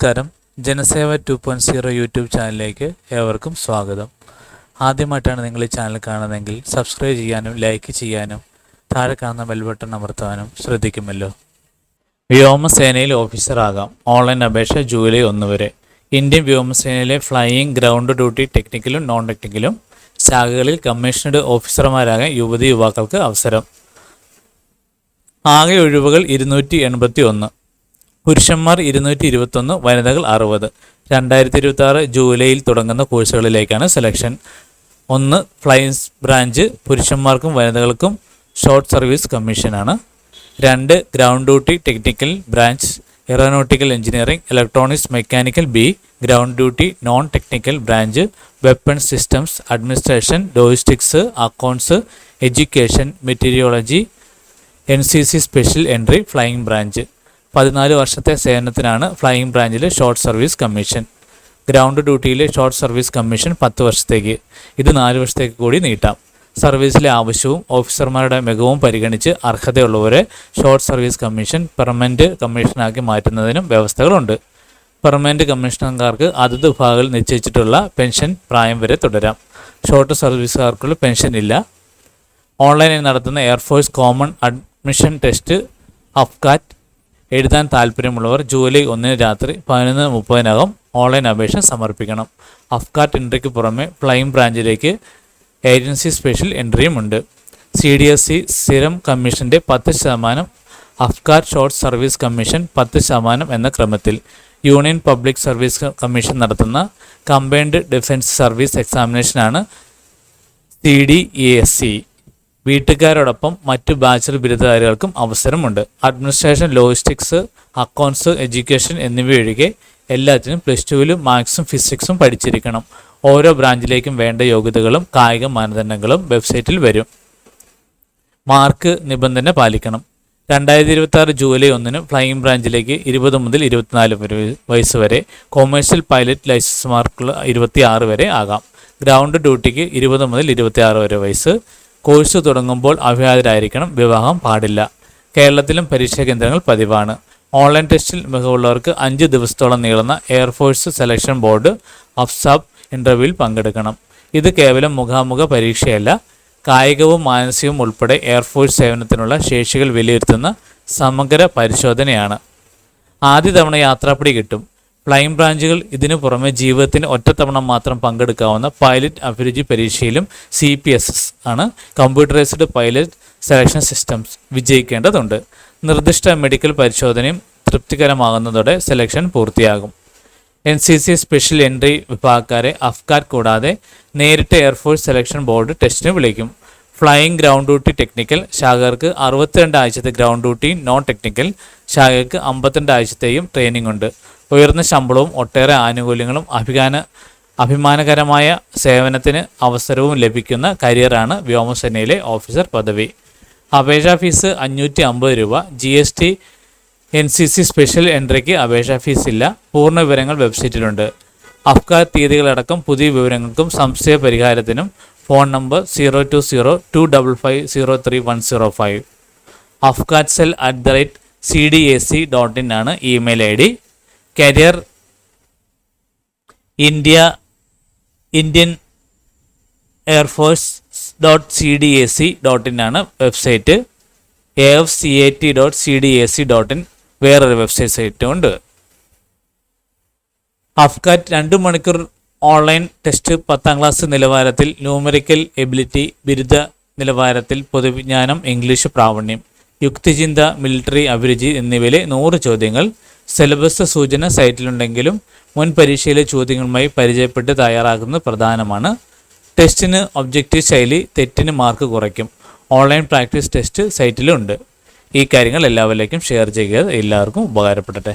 നമസ്കാരം. Janaseva two point zero YouTube ചാനലിലേക്ക് ഏവർക്കും സ്വാഗതം. ആദ്യമായിട്ടാണ് നിങ്ങൾ ഈ ചാനൽ കാണുന്നതെങ്കിൽ സബ്സ്ക്രൈബ് ചെയ്യാനും ലൈക്ക് ചെയ്യാനും താഴെ കാണുന്ന ബെൽ ബട്ടൺ അമർത്താനും ശ്രദ്ധിക്കുമല്ലോ. വ്യോമസേനയിൽ ഓഫീസറാകാം ഓൺലൈൻ അപേക്ഷ ജൂലൈ ഒന്ന് വരെ. ഇന്ത്യൻ വ്യോമസേനയിലെ ഫ്ലൈയിങ് ഗ്രൗണ്ട് ഡ്യൂട്ടി ടെക്നിക്കലും നോൺ ടെക്നിക്കലും ശാഖകളിൽ കമ്മീഷണഡ് ഓഫീസർമാരാകാൻ യുവതി യുവാക്കൾക്ക് അവസരം. ആകെ ഒഴിവുകൾ ഇരുന്നൂറ്റി എൺപത്തി ഒന്ന്. പുരുഷന്മാർ ഇരുന്നൂറ്റി ഇരുപത്തൊന്ന് വനിതകൾ അറുപത്. രണ്ടായിരത്തി ഇരുപത്തി ആറ് ജൂലൈയിൽ തുടങ്ങുന്ന കോഴ്സുകളിലേക്കാണ് സെലക്ഷൻ. ഒന്ന് ഫ്ലൈൻസ് ബ്രാഞ്ച് പുരുഷന്മാർക്കും വനിതകൾക്കും ഷോർട്ട് സർവീസ് കമ്മീഷനാണ്. രണ്ട് ground duty technical branch aeronautical engineering electronics mechanical B ground duty non technical branch weapon systems administration logistics accounts education meteorology N C C special entry flying branch. പതിനാല് വർഷത്തെ സേവനത്തിനാണ് flying ബ്രാഞ്ചിലെ short service commission. Ground ഡ്യൂട്ടിയിലെ short service commission പത്ത് വർഷത്തേക്ക് ഇത് നാല് വർഷത്തേക്ക് കൂടി നീട്ടാം. സർവീസിലെ ആവശ്യവും ഓഫീസർമാരുടെ മികവും പരിഗണിച്ച് അർഹതയുള്ളവരെ ഷോർട്ട് സർവീസ് കമ്മീഷൻ പെർമനന്റ് കമ്മീഷനാക്കി മാറ്റുന്നതിനും വ്യവസ്ഥകളുണ്ട്. പെർമനന്റ് കമ്മീഷണർക്കാർക്ക് അതത് വിഭാഗങ്ങളിൽ നിശ്ചയിച്ചിട്ടുള്ള പെൻഷൻ പ്രായം വരെ തുടരാം. ഷോർട്ട് സർവീസുകാർക്കുള്ള പെൻഷൻ ഇല്ല. ഓൺലൈനിൽ നടത്തുന്ന air force common admission test AFCAT എഴുതാൻ താല്പര്യമുള്ളവർ ജൂലൈ ഒന്നിന് രാത്രി പതിനൊന്ന് മുപ്പതിനകം ഓൺലൈൻ അപേക്ഷ സമർപ്പിക്കണം. അഫ്കാർട്ട് എൻട്രിക്ക് പുറമെ ഫ്ലൈം ബ്രാഞ്ചിലേക്ക് ഏജൻസി സ്പെഷ്യൽ എൻട്രിയും ഉണ്ട്. സി ഡി എസ് സി സ്ഥിരം കമ്മീഷന്റെ പത്ത് ശതമാനം അഫ്കാറ്റ് ഷോർട്ട് സർവീസ് കമ്മീഷൻ പത്ത് ശതമാനം എന്ന ക്രമത്തിൽ യൂണിയൻ പബ്ലിക് സർവീസ് കമ്മീഷൻ നടത്തുന്ന combined defence service എക്സാമിനേഷനാണ് C D A S C. വീട്ടുകാരോടൊപ്പം മറ്റു ബാച്ചിലർ ബിരുദധാരികൾക്കും അവസരമുണ്ട്. അഡ്മിനിസ്ട്രേഷൻ ലോജിസ്റ്റിക്സ് അക്കൗണ്ട്സ് എഡ്യൂക്കേഷൻ എന്നിവയൊഴികെ എല്ലാത്തിനും പ്ലസ് ടുവിലും മാത്സും ഫിസിക്സും പഠിച്ചിരിക്കണം. ഓരോ ബ്രാഞ്ചിലേക്കും വേണ്ട യോഗ്യതകളും കായിക മാനദണ്ഡങ്ങളും വെബ്സൈറ്റിൽ വരും. മാർക്ക് നിബന്ധന പാലിക്കണം. രണ്ടായിരത്തി ഇരുപത്തി ആറ് ജൂലൈ ഒന്നിന് ഫ്ലൈയിങ് ബ്രാഞ്ചിലേക്ക് ഇരുപത് മുതൽ ഇരുപത്തിനാല് വയസ്സ് വരെ കൊമേഴ്ഷ്യൽ പൈലറ്റ് ലൈസൻസ് മാർക്കുള്ള ഇരുപത്തി ആറ് വരെ ആകാം. ഗ്രൗണ്ട് ഡ്യൂട്ടിക്ക് ഇരുപത് മുതൽ ഇരുപത്തി ആറ് വരെ വയസ്സ് കോഴ്സ് തുടങ്ങുമ്പോൾ അവിവാഹിതരായിരിക്കണം വിവാഹം പാടില്ല. കേരളത്തിലും പരീക്ഷാ കേന്ദ്രങ്ങൾ പതിവാണ്. ഓൺലൈൻ ടെസ്റ്റിൽ മികവുള്ളവർക്ക് അഞ്ച് ദിവസത്തോളം നീളുന്ന എയർഫോഴ്സ് സെലക്ഷൻ ബോർഡ് അഫ്സാബ് ഇന്റർവ്യൂവിൽ പങ്കെടുക്കണം. ഇത് കേവലം മുഖാമുഖ പരീക്ഷയല്ല കായികവും മാനസികവും ഉൾപ്പെടെ എയർഫോഴ്സ് സേവനത്തിനുള്ള ശേഷികൾ വിലയിരുത്തുന്ന സമഗ്ര പരിശോധനയാണ്. ആദ്യ തവണ യാത്രാപ്പടി കിട്ടും. ഫ്ലൈയിങ് ബ്രാഞ്ചുകൾ ഇതിനു പുറമെ ജീവിതത്തിന് ഒറ്റത്തവണ മാത്രം പങ്കെടുക്കാവുന്ന പൈലറ്റ് അഭിരുചി പരീക്ഷയിലും സി പി എസ് എസ് ആണ്. കമ്പ്യൂട്ടറൈസ്ഡ് പൈലറ്റ് സെലക്ഷൻ സിസ്റ്റംസ് വിജയിക്കേണ്ടതുണ്ട്. നിർദ്ദിഷ്ട മെഡിക്കൽ പരിശോധനയും തൃപ്തികരമാകുന്നതോടെ സെലക്ഷൻ പൂർത്തിയാകും. N C C special entry വിഭാഗക്കാരെ അഫ്ഗാൻ കൂടാതെ നേരിട്ട് എയർഫോഴ്സ് സെലക്ഷൻ ബോർഡ് ടെസ്റ്റിന് വിളിക്കും. ഫ്ലൈയിങ് ഗ്രൗണ്ട് ഡ്യൂട്ടി ടെക്നിക്കൽ ശാഖകർക്ക് അറുപത്തിരണ്ട് ആഴ്ചത്തെ ഗ്രൗണ്ട് ഡ്യൂട്ടി നോൺ ടെക്നിക്കൽ ശാഖയ്ക്ക് അമ്പത്തിരണ്ട് ആഴ്ചത്തെയും ട്രെയിനിംഗ് ഉണ്ട്. ഉയർന്ന ശമ്പളവും ഒട്ടേറെ ആനുകൂല്യങ്ങളും അഭിമാന അഭിമാനകരമായ സേവനത്തിന് അവസരവും ലഭിക്കുന്ന കരിയറാണ് വ്യോമസേനയിലെ ഓഫീസർ പദവി. അപേക്ഷാ ഫീസ് അഞ്ഞൂറ്റി അമ്പത് രൂപ. G S T N C C special എൻട്രിക്ക് അപേക്ഷാ ഫീസ് ഇല്ല പൂർണ വിവരങ്ങൾ വെബ്സൈറ്റിലുണ്ട്. അഫ്ഗാൻ തീയതികളടക്കം പുതിയ വിവരങ്ങൾക്കും സംശയ പരിഹാരത്തിനും phone number zero two zero two double five zero three one zero five. Afghan cell at the rate C D A C dot in ആണ് email I D. Career India Indian air force dot C D A C dot in ആണ് website A F C A T dot C D A C dot in വേറൊരു website സൈറ്റും ഉണ്ട്. AFCAT രണ്ട് മണിക്കൂർ online test പത്താം class നിലവാരത്തിൽ numerical ability ബിരുദ നിലവാരത്തിൽ പൊതുവിജ്ഞാനം ഇംഗ്ലീഷ് പ്രാവണ്യം യുക്തിചിന്ത മിലിറ്ററി അഭിരുചി എന്നിവയിലെ നൂറ് ചോദ്യങ്ങൾ സിലബസ് സൂചന സൈറ്റിലുണ്ടെങ്കിലും മുൻ പരീക്ഷയിലെ ചോദ്യങ്ങളുമായി പരിചയപ്പെട്ട് തയ്യാറാകുന്നത് പ്രധാനമാണ്. ടെസ്റ്റിന് ഒബ്ജക്റ്റീവ് ശൈലി തെറ്റിന് മാർക്ക് കുറയ്ക്കും. ഓൺലൈൻ പ്രാക്ടീസ് ടെസ്റ്റ് സൈറ്റിലുണ്ട്. ഈ കാര്യങ്ങൾ എല്ലാവരിലേക്കും ഷെയർ ചെയ്യുക എല്ലാവർക്കും ഉപകാരപ്പെടട്ടെ.